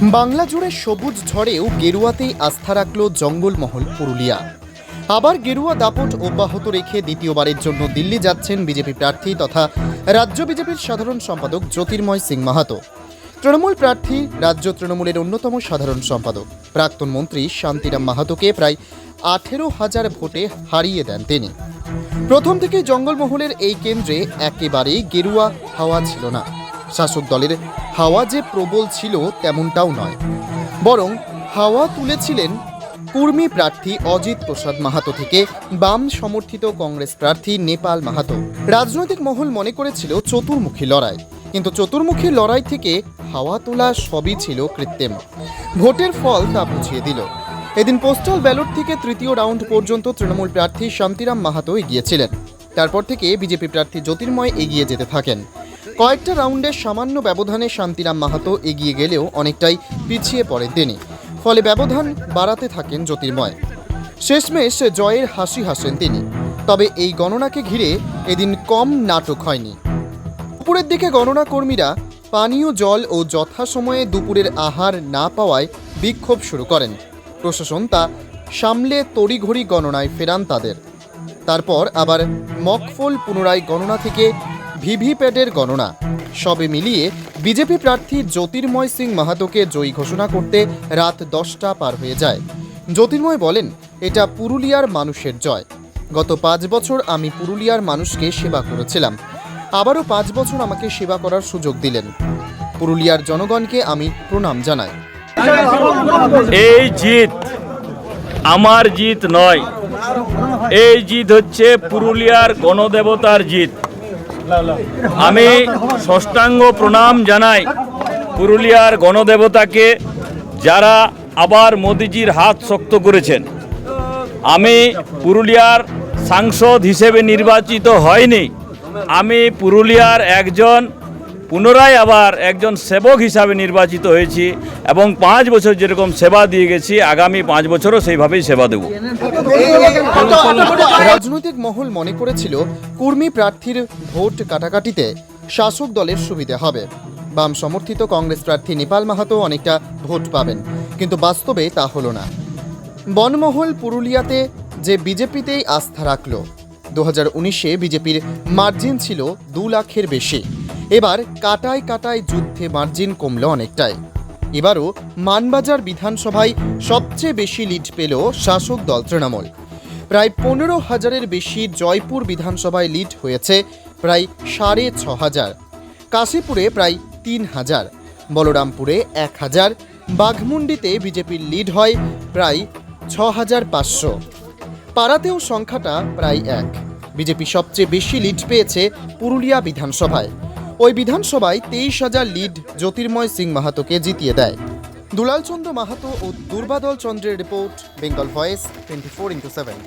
বাংলা জুড়ে সবুজ ঝড়েও গেরুয়াতেই আস্থা রাখল জঙ্গলমহল পুরুলিয়া। আবার গেরুয়া দাপট অব্যাহত রেখে দ্বিতীয়বারের জন্য দিল্লি যাচ্ছেন বিজেপি প্রার্থী তথা রাজ্য বিজেপির সাধারণ সম্পাদক জ্যোতির্ময় সিং মাহাতো। তৃণমূল প্রার্থী, রাজ্য তৃণমূলের অন্যতম সাধারণ সম্পাদক। প্রাক্তন মন্ত্রী শান্তিরাম মাহাতোকে প্রায় আঠেরো হাজার ভোটে হারিয়ে দেন তিনি। প্রথম থেকে জঙ্গলমহলের এই কেন্দ্রে একেবারেই গেরুয়া হাওয়া ছিল না। শাসক দলের হাওয়া যে প্রবল ছিল তেমনটাও নয়। বরং হাওয়া তুলেছিলেন কুর্মী প্রার্থী অজিত প্রসাদ মাহাতো থেকে বাম সমর্থিত কংগ্রেস প্রার্থী নেপাল মাহাতো। রাজনৈতিক মহল মনে করেছিল চতুর্মুখী লড়াই। কিন্তু চতুর্মুখী লড়াই থেকে হাওয়া তোলা সবই ছিল কৃত্রিম। ভোটের ফল তা বুঝিয়ে দিল। এদিন পোস্টাল ব্যালট থেকে তৃতীয় রাউন্ড পর্যন্ত তৃণমূল প্রার্থী শান্তিরাম মাহাতো এগিয়েছিলেন। তারপর থেকে বিজেপি প্রার্থী জ্যোতির্ময় এগিয়ে যেতে থাকেন। কয়েকটা রাউন্ডে সামান্য ব্যবধানে শান্তিরাম মাহাতো এগিয়ে গেলেও অনেকটাই পিছিয়ে পড়েন তিনি। ফলে ব্যবধান বাড়াতে থাকেন জ্যোতির্ময়। শেষমেশ জয়ের হাসি হাসেন তিনি। তবে এই গণনাকে ঘিরে এদিন কম নাটক হয়নি। দুপুরের দিকে গণনা কর্মীরা পানীয় জল ও যথাসময়ে দুপুরের আহার না পাওয়ায় বিক্ষোভ শুরু করেন। প্রশাসন তা সামলে তড়িঘড়ি গণনায় ফেরান তাদের। তারপর আবার মকফল পুনরায় গণনা থেকে ভিভিপ্যাটের গণনা। সবে মিলিয়ে বিজেপি প্রার্থী জ্যোতির্ময় সিং মাহাতোকে জয়ী ঘোষণা করতে রাত দশটা পার হয়ে যায়। জ্যোতির্ময় বলেন, এটা পুরুলিয়ার মানুষের জয়। গত পাঁচ বছর আমি পুরুলিয়ার মানুষকে সেবা করেছিলাম। আবারও পাঁচ বছর আমাকে সেবা করার সুযোগ দিলেন। পুরুলিয়ার জনগণকে আমি প্রণাম জানাই। এই জিত আমার জিত নয়। এই জিত হচ্ছে পুরুলিয়ার গণদেবতার জিত। আমি ষষ্ঠাঙ্গ প্রণাম জানাই পুরুলিয়ার গণদেবতাকে যারা আবার মোদিজির হাত শক্ত করেছেন। আমি পুরুলিয়ার সাংসদ হিসেবে নির্বাচিত হয়নি। আমি পুরুলিয়ার একজন পুনরায় আবার একজন সেবক হিসাবে নির্বাচিত হয়েছি এবং পাঁচ বছর যেরকম সেবা দিয়ে গেছি, আগামী পাঁচ বছরও সেইভাবেই সেবা দেব। রাজনৈতিক মহল মনে করেছিল, কুর্মী প্রার্থীর ভোট কাটাকাটিতে শাসক দলের সুবিধা হবে। বাম সমর্থিত কংগ্রেস প্রার্থী নেপাল মাহাতো অনেকটা ভোট পাবেন, কিন্তু বাস্তবে তা হলো না। বনমহল পুরুলিয়াতে যে বিজেপিতেই আস্থা রাখল, দু হাজার উনিশে বিজেপির মার্জিন ছিল দু লাখের বেশি। এবার কাটায় কাটায় যুদ্ধে মার্জিন কমল অনেকটাই। এবারও মানবাজার বিধানসভায় সবচেয়ে বেশি লিড পেল শাসক দল তৃণমূল। প্রায় পনেরো হাজারের বেশি জয়পুর বিধানসভায় লিড হয়েছে প্রায় সাড়ে ছ হাজার। কাশীপুরে প্রায় তিন হাজার, বলরামপুরে এক হাজার, বাঘমুন্ডিতে বিজেপির লিড হয় প্রায় ছ হাজার পাঁচশো। পাড়াতেও সংখ্যাটা প্রায় এক। বিজেপি সবচেয়ে বেশি লিড পেয়েছে পুরুলিয়া বিধানসভায়। ওই বিধানসভায় তেইশ হাজার লিড জ্যোতির্ময় সিং মাহাতোকে জিতিয়ে দেয়। দুলালচন্দ্র মাহাতো ও দুর্বাদল চন্দ্রের report Bengal voice twenty four into seven